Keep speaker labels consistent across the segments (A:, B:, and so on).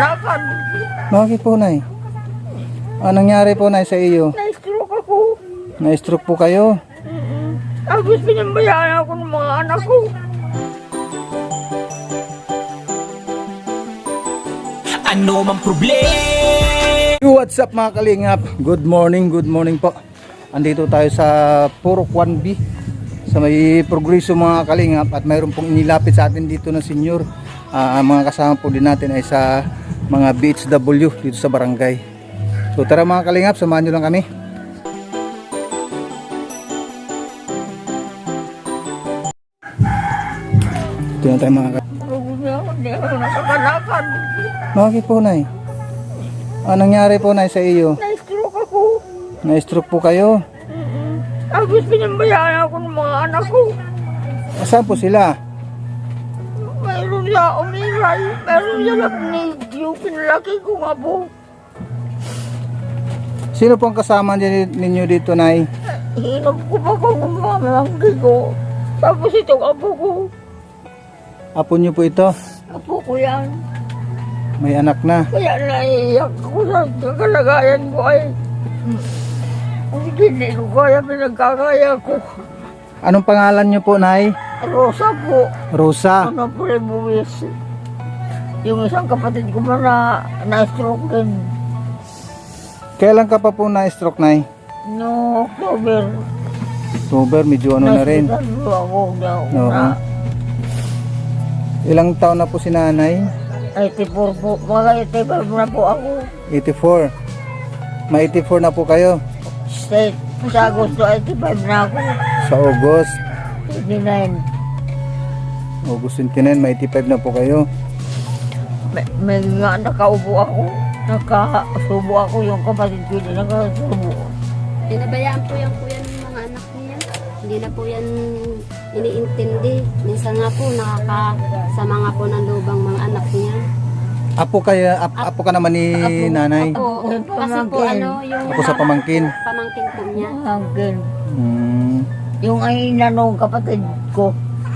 A: kaganakan.
B: Bakit po, Nay? Anong nangyari po, Nay, sa iyo?
A: Na-stroke ako.
B: Na-stroke po kayo?
A: Mm-mm. Tapos pinambayaan ako ng mga anak ko.
C: Ano mang problema?
B: What's up mga kalingap? Good morning, good morning po. Andito tayo sa Purok 1B sa may progreso mga kalingap at mayroon pong inilapit sa atin dito na senior. Ang mga kasama po din natin ay sa mga BHW dito sa barangay. So tara mga kalingap, samahan nyo lang kami. Ito na tayo mga kalingap. Bakit po, Nay? Anong nangyari po, Nay, sa iyo?
A: Na-stroke ako.
B: Na-stroke po kayo?
A: Tapos pinambayaan ako ng mga anak ko.
B: Saan po sila?
A: Siya umiray. Mayroon siya labnig. Yung pinalaki ko nga po.
B: Sino po ang kasama din- ninyo dito, Nay?
A: Hinap ko pa kung mga malanggi ko. Tapos itong apo ko.
B: Apo niyo po ito?
A: Apo ko yan.
B: May anak na.
A: Kaya naiiyak ako sa kalagayan ko ay. Hindi ko kaya pinagkakaya ko.
B: Anong pangalan niyo po, Nay?
A: Rosa po.
B: Rosa.
A: Ano po rin buwis. Yung isang kapatid ko pa na na-stroke din.
B: Kailan ka pa po na-stroke, Nay?
A: No October.
B: October, medyo ano na rin.
A: Po ako.
B: Oo.
A: na.
B: Ilang taon na po si Nanay?
A: 84 po. Mga 85 na po ako.
B: 84. May 84 na po kayo
A: State. Sa Agosto 85 na ako.
B: sa August.
A: 89.
B: August 29, may 85 na po kayo.
A: May, may nga nakaupo ako. Nakasubo ako yung kapatid ko na nakasubo.
D: Pinabayaan po yan kuya ng mga anak niya. Hindi na po yan iniintindi. Minsan nga po nakakasama nga po ng lubang mga anak niya.
B: Apo kaya ap- apo ka naman ni Nanay.
D: Opo,
A: Yung
D: kasi po
A: pamangkin.
D: ano, yung
B: Apo sa pamangkin.
D: pamangkin po niya.
A: Hanggang.
B: Hmm.
A: Yung ay nanong kapatid ko.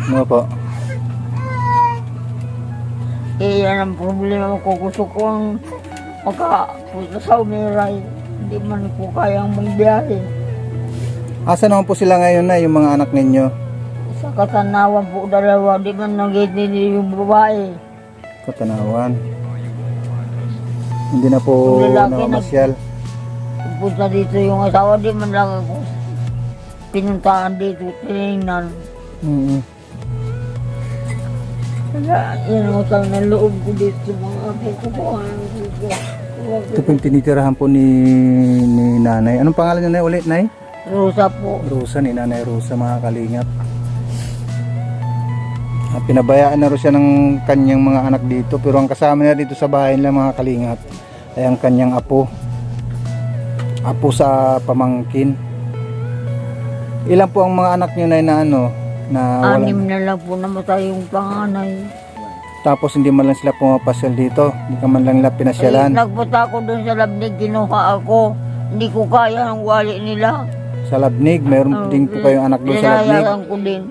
B: Ano po?
A: Eh, yan ang problema ko. Gusto ko ang makapunta sa umiray. Hindi man ko kayang magbiyahe.
B: Asa naman po sila ngayon na yung mga anak ninyo?
A: Sa katanawan po dalawa, di man nagitili yung babae.
B: Katanawan. Hindi na po namamasyal.
A: Punta dito yung asawa, di man lang ako pinuntahan dito, tinignan.
B: Mm.
A: Kaya, yan ang utang ng loob ko dito sa mga apo ko po. Ko.
B: Ito po yung tinitirahan po ni, ni nanay. Anong pangalan niya na ulit, nay?
A: Rosa po.
B: Rosa, ni nanay Rosa, mga kalingap. Ah, Pinabayaan na rin siya ng kanyang mga anak dito. Pero ang kasama niya dito sa bahay nila, mga kalingap, ay ang kanyang apo. Apo sa pamangkin. Ilan po ang mga anak niyo na, na ano? Na wala,
A: Anim na lang po namatay yung panganay.
B: tapos hindi man lang sila pumapasyal dito. Hindi ka man lang nila
A: Eh,
B: pinasyalan.
A: nagpunta ako doon sa labnig, kinuha ako. Hindi ko kaya ang wali nila.
B: Sa Labnig, mayroon din po kayong anak doon sa Labnig.
A: Inayaran ko din.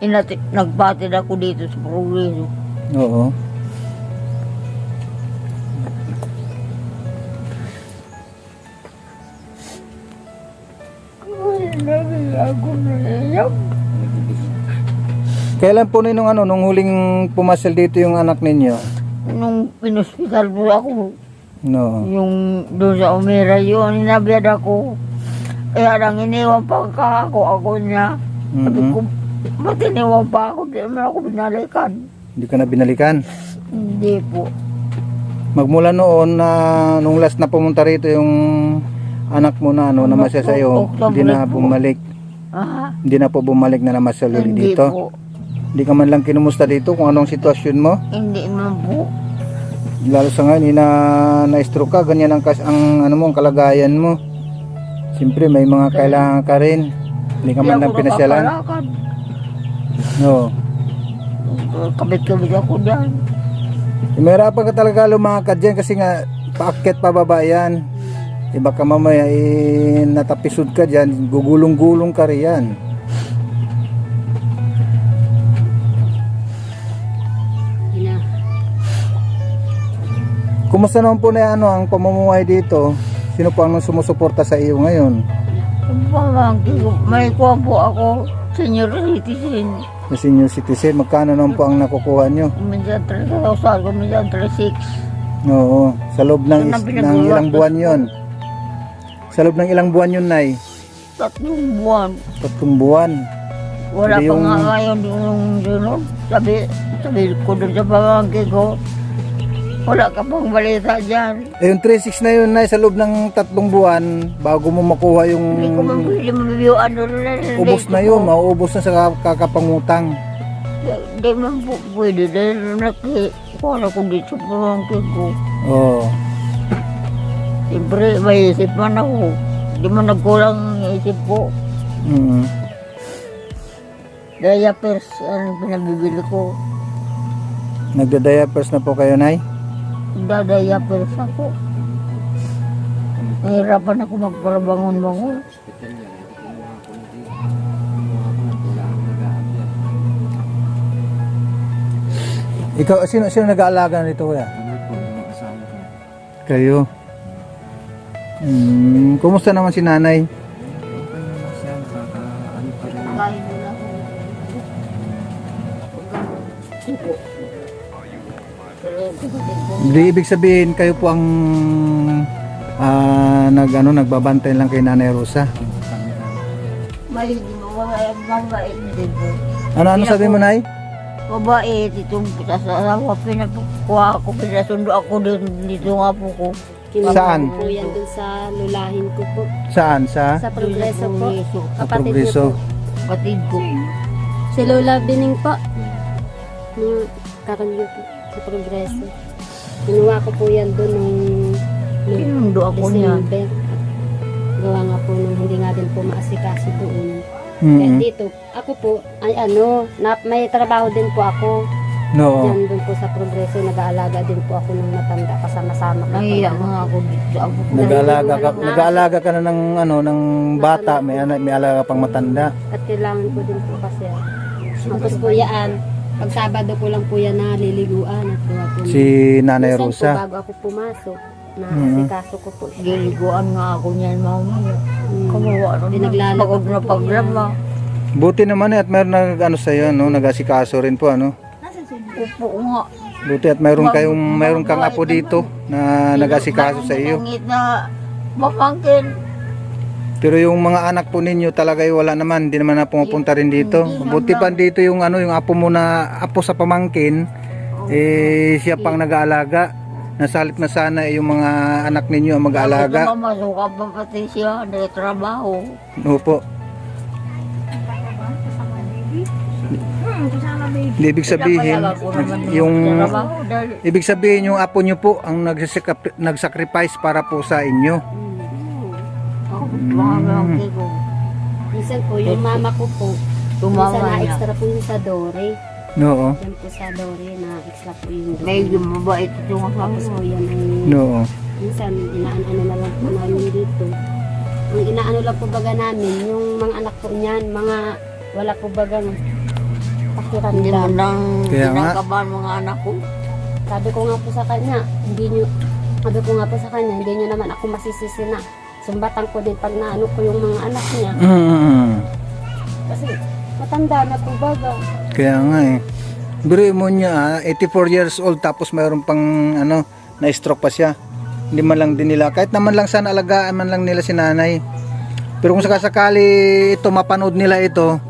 A: Inati, nagbatid ako dito sa progreso.
B: Oo.
A: Ay, nagiging ako naiyak.
B: Kailan po ninong ano, nung huling pumasyal dito yung anak ninyo?
A: Nung pinospital po ako,
B: No.
A: yung doon sa umira yun, inabiyad ako. Kaya lang iniwan pa ka ako, ako niya. Sabi
B: Mhm.
A: ko, ba't iniwan pa ako? Di naman ako binalikan.
B: Hindi ka na binalikan.
A: Hindi po.
B: Magmula noon na nung last na pumunta rito yung anak mo na ano,
A: Ano
B: namasya
A: po,
B: sa
A: October
B: hindi na
A: po.
B: bumalik.
A: Ah,
B: Hindi na po bumalik na namasya ulit
A: hindi
B: dito.
A: po.
B: Hindi ka man lang kinumusta dito kung anong sitwasyon mo.
A: Hindi man po.
B: Lalo sa ngayon, hindi na na-stroke ka, ganyan ang, ang ano mo, ang kalagayan mo. Siyempre, may mga kailangan ka rin. Hindi ka man lang pinasyalan. No.
A: Kabit-kabit ako dyan.
B: Mahirapan ka talaga lumakad dyan kasi nga paakyat pababa yan. Di baka mamaya eh, natapisod ka dyan, gugulong-gulong ka riyan. Kumusta naman po na ano ang pamumuhay dito? Sino po ang sumusuporta sa iyo ngayon?
A: Yung may kuha po ako, senior citizen.
B: Na senior citizen, magkano naman po ang nakukuha nyo?
A: Minsan 3,000, minsan 3,600.
B: Oo, sa loob ng, is, ng ilang buwan yon. Sa loob ng ilang buwan yun, Nay?
A: Tatlong buwan.
B: Tatlong buwan.
A: Wala
B: Hindi
A: pa
B: yung-
A: nga ngayon yung sunod. Sabi, sabi ko doon sa pamangkin ko, wala ka pang balita dyan.
B: Eh, yung 3.6 na yun, Nay, sa loob ng tatlong buwan, bago mo makuha yung...
A: Hindi ko man pwede mabibiyuan doon.
B: Ubos na yun, mauubos na sa ka- kakapangutang.
A: Hindi man po pwede dahil nakikuha na ko dito sa pamangkin ko.
B: Oo.
A: Siyempre, may isip man ako. Hindi man nagkulang ang isip ko.
B: Mm.
A: Diapers, ano pinabibili ko.
B: Nagda-diapers na po kayo, Nay?
A: Dadiapers ako. Nahirapan ako magparabangon-bangon.
B: Ikaw, sino, sino nag-aalaga nito, kuya? Kayo. Hmm, kumusta naman si nanay? Di ibig sabihin kayo po ang ah, nag ano nagbabantay lang kay Nanay Rosa.
A: Mali, mabait, mabait din po.
B: Ano ano sabi mo, Nay?
A: Mabait, itong sasawa, pinakuha ako, pinasundo ako din dito nga po ko.
D: Kinuha
B: Saan?
D: ko po yan dun sa lulahin ko po.
B: Saan sa
D: Sa progreso po.
B: sa
D: Kapatid
B: progreso?
D: po.
A: Kapatid ko.
D: Si Lola Bining po. Nung kakalyo po. Sa progreso. Kinuha ko po yan dun nung, nung
A: Sinundo ako niya.
D: December. Gawa nga po nung hindi nga din po maasikaso doon. Kaya
B: Mm.
D: dito, ako po, ay ano, na, may trabaho din po ako.
B: No.
D: Diyan dun po sa progreso, nag-aalaga din po ako nung matanda kasama-sama.
A: Nahiya nga ako dito. Ako.
B: Nag-aalaga ka, nag-aalaga ka na ng ano ng bata, may ana- may alaga pang matanda.
D: At kailangan ko din po kasi. Po yan, pag Sabado ko lang po yan naliliguan at gawa po.
B: Si Nanay
D: Minsan
B: Rosa.
D: Po, bago ako pumasok, na
B: Mhm.
D: asikaso ko po siya.
A: Giliguan nga ako niyan mamaya.
D: Mm.
A: Kawawa
D: Di
A: naman.
D: naglalaba
A: Pagod na
D: po
A: paglaba.
B: Buti naman eh, at mayroon nag ano sa iyo, no, nag-asikaso rin po ano.
A: Upo nga.
B: Buti at mayroon kayong mayroon kang apo dito na nag-asikaso sa iyo.
A: Pangit na mamangkin.
B: Pero yung mga anak po ninyo talaga ay wala naman, hindi naman na pumupunta rin dito. Buti pa dito yung ano, yung apo mo na apo sa pamangkin, eh siya pang nag-aalaga. Nasalit na sana eh, yung mga anak ninyo ang mag-aalaga.
A: Masuka pa pati siya. Nagtrabaho.
B: Opo. Hindi ibig sabihin, yung ibig sabihin yung apo nyo po ang nag-sacrifice para po sa inyo.
A: Ako mga mamangkin ko.
D: Minsan po, yung mama ko po,
A: Tumama
D: minsan na
A: niya.
D: extra po yung sa Dore.
B: Oo.
D: Yan po sa Dore na extra po yung Dore.
A: Medyo mabait yung asawa
D: Tapos po yan ay
B: Oo.
D: minsan inaano na lang po namin dito. Ang inaano lang po baga namin, yung mga anak po niyan, mga wala po bagang
A: Hindi mo
D: pakiramdam.
A: nang
B: Kaya nga.
A: kinakabahan mga anak ko.
D: Sabi ko nga po sa kanya, hindi nyo, sabi ko nga po sa kanya, hindi nyo naman ako masisisi na sumbatan ko din pag naano ko yung mga anak niya.
B: Mm.
D: Kasi matanda na po baga.
B: Kaya nga eh. Biro mo niya, ah, 84 years old tapos mayroon pang ano, na-stroke pa siya. Hindi man lang din nila, kahit naman lang sana alagaan man lang nila si nanay. Pero kung sakasakali ito, mapanood nila ito,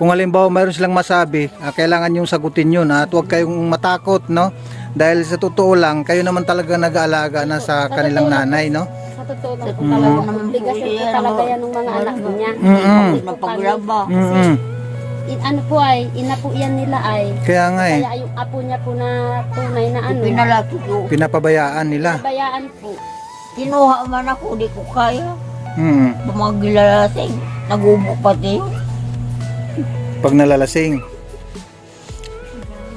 B: kung halimbawa mayroon silang masabi, ah, kailangan yung sagutin yun ah, at huwag kayong matakot, no? Dahil sa totoo lang, kayo naman talaga nag-aalaga na sa kanilang nanay, no?
D: Sa totoo lang po
A: Mm.
D: talaga, obligasyon po talaga yan ng mga anak niya.
B: Mm-mm.
A: Na paglaba.
B: Mm-mm.
D: In, ano po ay, ina po yan nila ay,
B: Kaya nga eh,
D: kaya yung apo niya po na tunay na ano,
A: Pinalaki ko.
B: pinapabayaan nila.
D: bayaan po.
A: Kinuha man ako, di ko kaya.
B: Mm.
A: Pumagilalasing. Nagubo pati yun.
B: Pag nalalasing.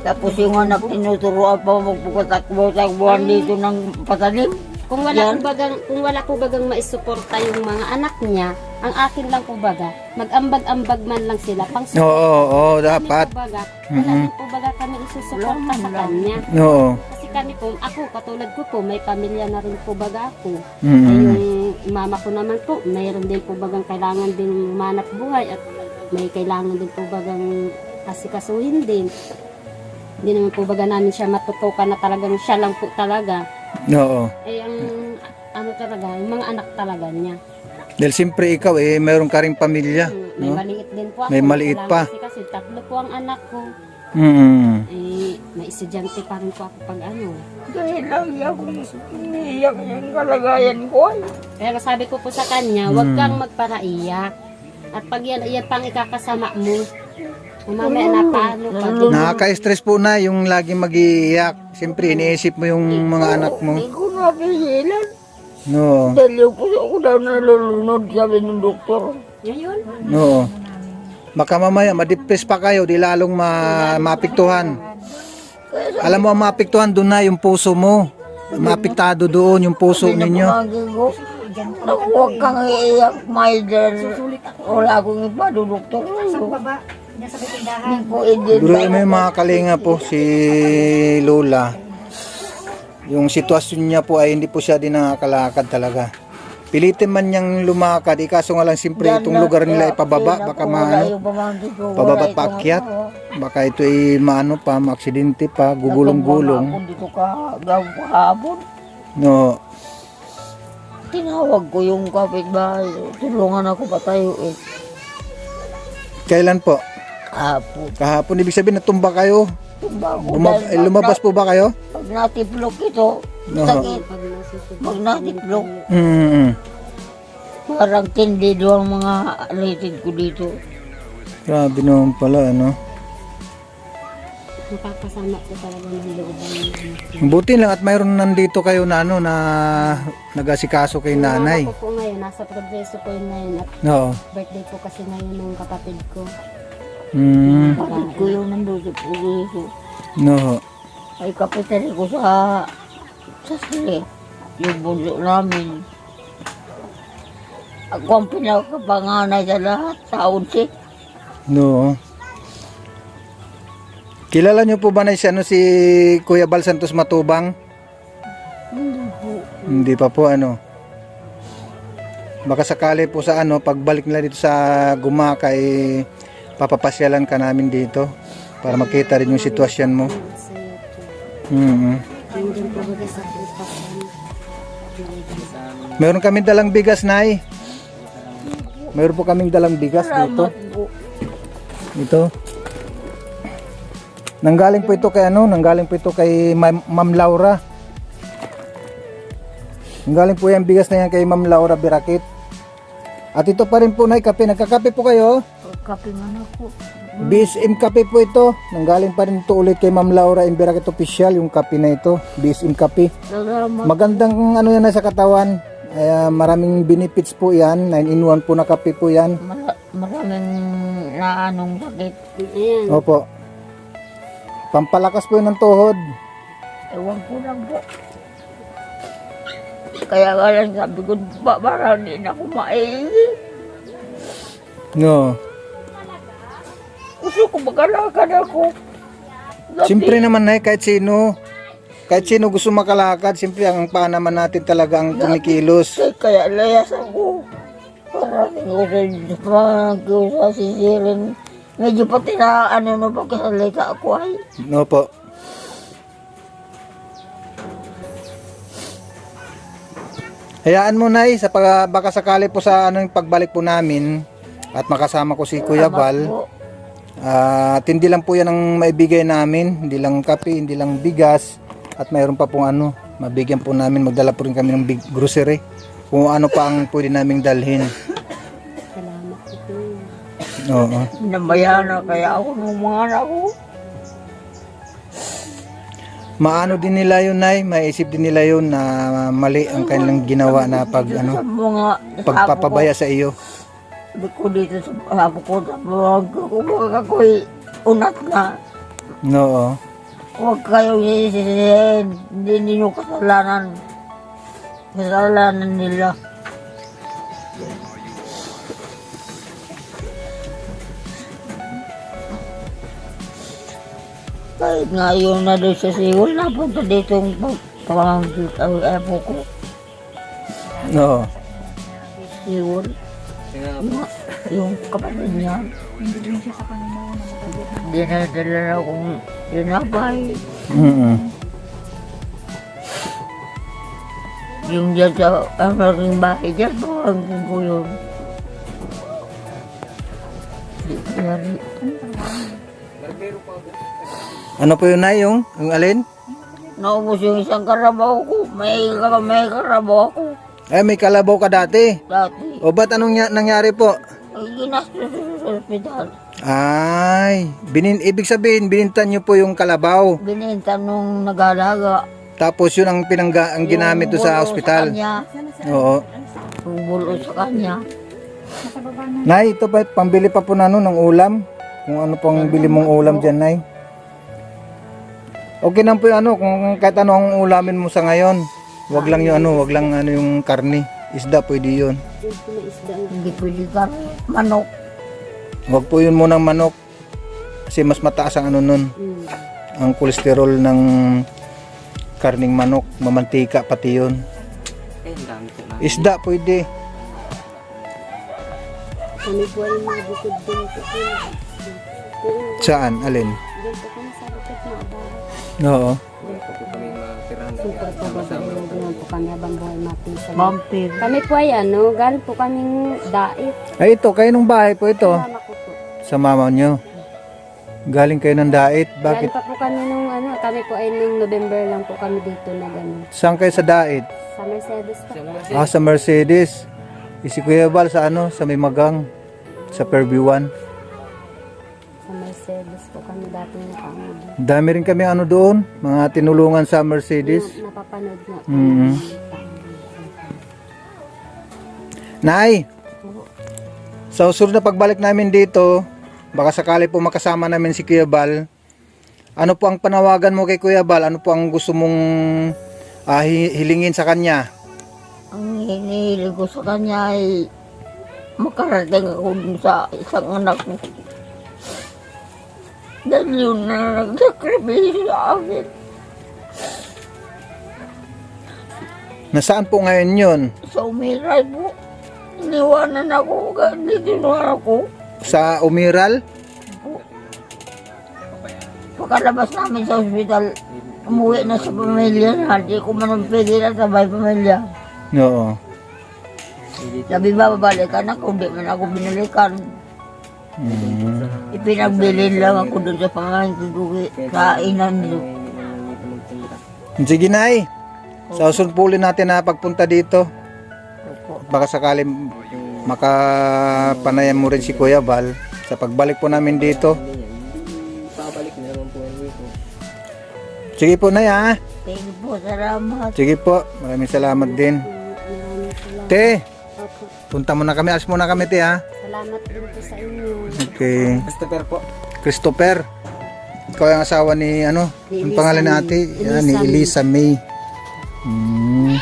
A: Tapos yung anak tinuturuan pa magpukatakbo-takbuhan dito ng patalim.
D: Kung wala
A: Yan.
D: po bagang, kung wala po bagang maisuporta yung mga anak niya, ang akin lang po baga, mag-ambag-ambag man lang sila pang
B: Oo, oo, oo, dapat.
D: Kami po baga, wala
B: Mhm.
D: din po baga kami isusuporta sa kanya.
B: Oo.
D: Kasi kami po, ako katulad ko po, may pamilya na rin po baga ako. Ay,
B: Mm-mm.
D: yung mama ko naman po, mayroon din po bagang kailangan din manap buhay at may kailangan din po bagang asikasuhin din. Hindi naman po baga namin siya matutukan na talagang siya lang po talaga.
B: Oo.
D: Ay ang ano talaga, yung mga anak talaga niya.
B: Dahil siyempre ikaw eh, meron ka ring pamilya.
D: Mm, May
B: No?
D: maliit din po ako.
B: May maliit pa.
D: Kasi, kasi tatlo po ang anak ko.
B: Mm-mm.
D: Eh, may estudyante pa rin po ako pag ano.
A: Dahil lagi akong iniiyak yung kalagayan ko.
D: Pero sabi ko po sa kanya, huwag
B: Hmm.
D: kang magparaiyak. At pag yan, yan pang ikakasama mo, mamaya na paano pag
B: Nakaka-stress po na yung lagi mag-iiyak. Siyempre, iniisip mo yung mga anak mo.
A: Hindi ko napigilan.
B: No.
A: Dahil yung puso ko daw nalulunod, sabi ng doktor.
D: Ngayon,
B: Oo. Baka mamaya ma-depress pa kayo, di lalong ma maapektuhan. Alam mo, ang maapektuhan doon na yung puso mo. Maapektado doon yung puso ninyo.
A: Huwag kang iiyak, my dear. Wala akong ipadudoktor. Hindi ko i-deny.
B: Duro mo yung mga kalinga po, si Lola. Yung sitwasyon niya po ay hindi po siya din nakakalakad talaga. Pilitin man niyang lumakad, ikaso nga lang siyempre itong lugar nila ay pababa, baka maano, pababa at paakyat. Baka ito ay maano pa, maaksidente pa, gugulong-gulong. No,
A: Tinawag ko yung kapitbahay. Tulungan ako pa tayo eh.
B: kailan po?
A: Kahapon.
B: Kahapon, ibig sabihin natumba kayo?
A: Tumba ko.
B: Buma-
A: dahil
B: eh, lumabas po ba kayo?
A: Pag natiplok ito,
B: No.
A: sakit.
D: pag
A: natiplok,
B: Mm
A: parang tindido ang mga related ko dito.
B: Grabe naman pala, ano?
D: Nakakasama ko talaga ng loob ng
B: Buti lang at mayroon nandito kayo na ano na nagasikaso kay nanay.
D: Mama ko po ngayon, nasa progreso po yun ngayon at
B: Oo.
D: birthday po kasi ngayon ng kapatid ko.
B: Mm.
A: Kapit ko yung nandun sa puso.
B: No.
A: Ay kapitali ko sa sa sili. Yung bunso namin. Ako ang pinakapanganay sa lahat sa unsi.
B: No. Kilala niyo po ba na si, ano, si Kuya Bal Santos Matubang?
A: Hindi po.
B: Hindi pa po ano. Baka sakali po sa ano, pagbalik nila dito sa Gumaka eh, papapasyalan ka namin dito para makita rin yung sitwasyon mo. Mm
D: Kristasan.
B: Meron kami dalang bigas, Nay. Meron po kaming dalang bigas dito. Ito. Nanggaling po ito kay ano? Nanggaling po ito kay Ma'am Ma'am Laura. Nanggaling po yung bigas na yan kay Ma'am Laura Birakit. At ito pa rin po na kape. Nagkakape po kayo?
A: Kape man ako.
B: BSM kape po ito. Nanggaling pa rin ito ulit kay Ma'am Laura Imbirakit Official. Yung kape na ito. BSM kape.
A: Salamat.
B: Magandang ano yan na sa katawan. Ay, maraming benefits po yan. 9 in 1 po na kape po yan.
A: Mara- maraming naanong sakit.
D: Ayan.
B: Opo. Pampalakas po yun ng tuhod.
A: Ewan ko lang po. Kaya nga lang sabi ko, ba, parang hindi na maiigi.
B: No.
A: Gusto ko makalakad ako. Dati,
B: Siyempre naman na kahit sino. Kahit sino gusto makalakad, siyempre ang paa naman natin talaga ang kumikilos.
A: eh, Kaya layas ako. Parating ko rin parang ko sa sisirin. Medyo pati na ano na pagkasalita ako ay.
B: No po. Hayaan mo na sa pag, baka sakali po sa ano yung pagbalik po namin at makasama ko si Kuya Val.
A: po.
B: At hindi lang po yan ang maibigay namin, hindi lang kape, hindi lang bigas at mayroon pa pong ano, mabigyan po namin, magdala po rin kami ng big grocery kung ano pa ang pwede naming dalhin.
D: Salamat po.
B: Oo.
A: Binabayan na kaya ako ng mga anak ko.
B: Maano din nila yun, Nay, maisip din nila yun na mali ang kanilang ginawa na pag
A: Sa
B: ano,
A: mga
B: pagpapabaya sa iyo.
A: Ko dito sa sabi ko sa ko baka ako'y unat na.
B: Oo.
A: Huwag kayong isisihin. Hindi ninyo kasalanan. Kasalanan nila. Kahit nga yun na doon sa Seoul, napunta dito yung pamangkit ang apo ko.
B: Oo.
A: Seoul. Yung, yung kapatid niya. Dinadala na akong tinapay.
B: Mm-mm.
A: Yung dyan sa ang malaking bahay dyan, pamangkin ko yun. Di ko nari.
B: Ano po yun na yung, yung alin?
A: Naubos yung isang karabaw ko. May, may karabaw ako
B: Ay, may kalabaw ka dati.
A: dati.
B: O ba't anong nangyari po?
A: Ay, ginastos sa.
B: Ay, binin, ibig sabihin, binintan nyo po yung kalabaw.
A: Binenta nung nag-alaga.
B: Tapos yun ang, pinangga, ang ginamit do sa
A: Yung bulo
B: ospital.
A: kanya.
B: Oo.
A: Yung bulo sa kanya.
B: Nay, ito pa, pambili pa po na ano, ng ulam. Kung ano pang bili mong ulam dyan, Nay. Okay lang po yung ano, kung kahit ano ang ulamin mo sa ngayon. Wag lang yung ano, wag lang ano yung karni. Isda pwede yun.
A: Hindi pwede ka manok.
B: Wag po yun munang manok. Kasi mas mataas ang ano nun.
D: mm.
B: Ang kolesterol ng karning manok, mamantika pati yun. Isda pwede. Saan? Alin? Oo.
D: Super kami habang buhay natin sa
A: Vampir.
D: Kami po ay ano, galing po kaming dait.
B: Ay ito, kayo ng bahay po ito.
D: Mama ko po.
B: Sa mama nyo. Galing kayo ng dait.
D: Galing
B: Bakit?
D: pa po kami nung ano, kami po ay nung November lang po kami dito na gano'n.
B: Saan kayo sa dait?
D: Sa Mercedes po.
B: Ah, sa Mercedes. Eh, Si Kuya Bal sa ano? Sa may magang. Sa Fairview 1. Dami rin kami ano doon. Mga tinulungan sa Mercedes.
D: Na, napapanood po.
B: Mhm. Nay! Sa usunod na pagbalik namin dito, baka sakali po makasama namin si Kuya Bal. Ano po ang panawagan mo kay Kuya Bal? Ano po ang gusto mong ah, hi- hilingin sa kanya?
A: Ang hinihiling ko sa kanya ay makarating ako sa isang anak ko. Dahil yun na nagsakripisyo sa akin.
B: Nasaan po ngayon yun?
A: Sa umiray po. Iniwanan ako. Dito na ako.
B: Sa Umiral?
A: Pagkalabas namin sa ospital, umuwi na sa pamilya na. Hindi ko man pwede na sabay pamilya.
B: Oo.
A: Sabi ba, babalikan ako. Hindi man ako binalikan.
B: Mm.
A: Ipinagbilin lang ako doon sa pamangkin ko. Kainan nyo.
B: Sige, Nay. Sa usunod po ulit natin na pagpunta dito.
A: Opo.
B: Baka sakali makapanayam mo rin si Kuya Val sa pagbalik po namin dito. Sige po, Nay, ha?
A: You po. Salamat.
B: Sige po. Maraming salamat din. Te, punta muna kami. Alas muna kami, te, ha?
D: Salamat din po sa inyo.
B: Okay. Christopher po. Christopher. Ikaw yung asawa ni, ano?
D: Ni
B: Ang
D: Elisa
B: pangalan
D: May.
B: natin? Yan, ni
D: Elisa
B: May. Hmm.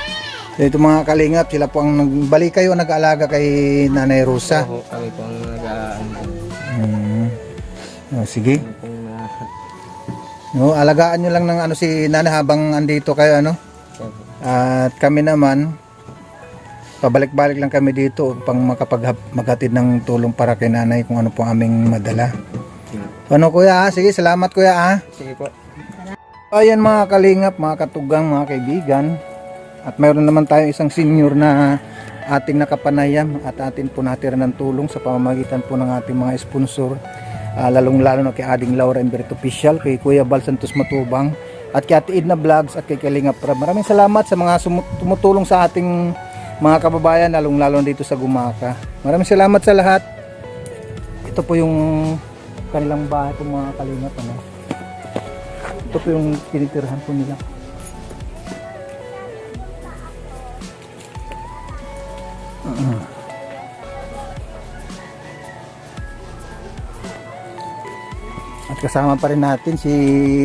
B: So, ito mga kalingap, sila po ang nagbalik kayo, nag-aalaga kay Nanay Rosa.
E: Oo, kami po ang nag-ano.
B: Hmm. Oh, sige. No, alagaan nyo lang ng ano si Nanay habang andito kayo, ano? At kami naman, pabalik-balik lang kami dito upang makapag maghatid ng tulong para kay nanay kung ano po aming madala. Ano kuya ha? Sige, salamat kuya ha.
E: Sige po.
B: Ayan mga kalingap, mga katugang, mga kaibigan. At mayroon naman tayong isang senior na ating nakapanayam at atin po natira ng tulong sa pamamagitan po ng ating mga sponsor. Ah, lalong lalo na kay Ading Laura Emberto Official, kay Kuya Bal Santos Matubang, at kay Ate Edna Vlogs at kay Kalingap. Maraming salamat sa mga tumutulong sa ating mga kababayan, lalong lalo dito sa Gumaka. Maraming salamat sa lahat. Ito po yung kanilang bahay po mga kalingap. Ano? Ito po yung tinitirahan po nila. At kasama pa rin natin si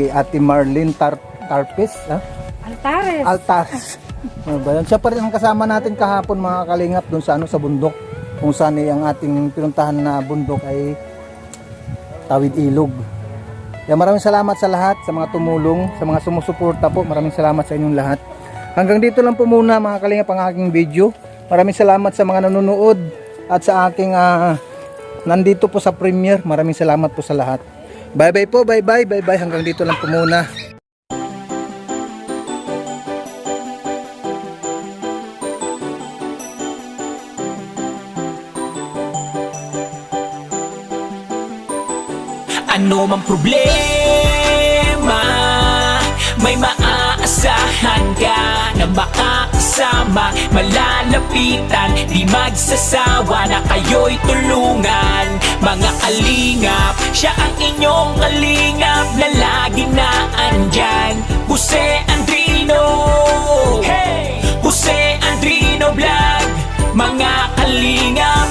B: Ate Marlene Tar Tarpes. Ha?
D: Altares.
B: Altares. Ano ba yun? Siya pa rin ang kasama natin kahapon mga kalingap doon sa ano sa bundok. Kung saan ay ang ating pinuntahan na bundok ay Tawid Ilog. Kaya maraming salamat sa lahat, sa mga tumulong, sa mga sumusuporta po. Maraming salamat sa inyong lahat. Hanggang dito lang po muna mga kalingap ang aking video. Maraming salamat sa mga nanonood at sa aking ah, nandito po sa premiere. Maraming salamat po sa lahat. Bye bye po, bye bye, bye bye. Hanggang dito lang po muna.
C: Ano mang problema May maaasahan ka Na makakasama Malalapitan Di magsasawa na kayo'y tulungan. Mga kalingap Siya ang inyong kalingap Na laging naandyan Jose Andrino Hey! Jose Andrino Vlog Mga kalingap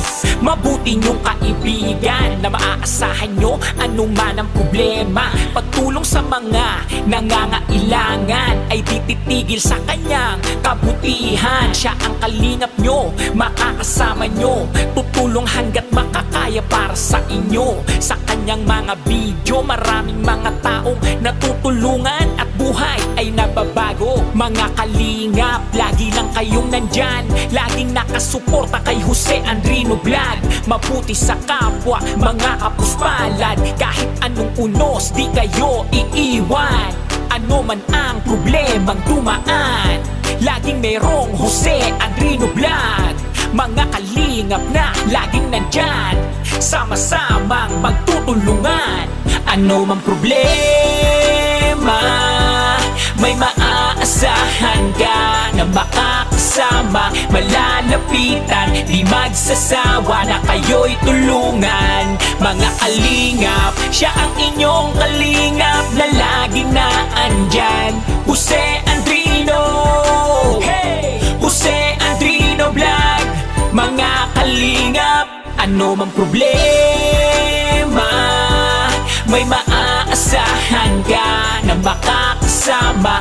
C: Mabuti niyong kaibigan na maaasahan nyo. Anuman ang problema Pagtulong sa mga nangangailangan. Ay tititigil sa kanyang kabutihan. Siya ang kalingap nyo, makakasama nyo. Tutulong hanggat makakaya para sa inyo. Sa kanyang mga video, maraming mga taong natutulungan At buhay ay nababago. Mga kalingap, lagi lang kayong nandyan. Laging nakasuporta kay Jose Andrino Vlog Mabuti sa kapwa, mga kapuspalad. Kahit anong unos, di kayo iiwan. Ano man ang problemang dumaan Laging merong Jose Andrino Vlog. Mga kalingap na laging nandyan Sama-samang magtutulungan. Ano man problema May maaasahan ka na makakasama Malalapitan, di magsasawa na kayo'y tulungan. Mga kalingap, siya ang inyong kalingap Na laging naandyan Jose Andrino! Hey! Jose Andrino Vlog! Mga kalingap, ano mang problema? May maaasahan ka na makakasama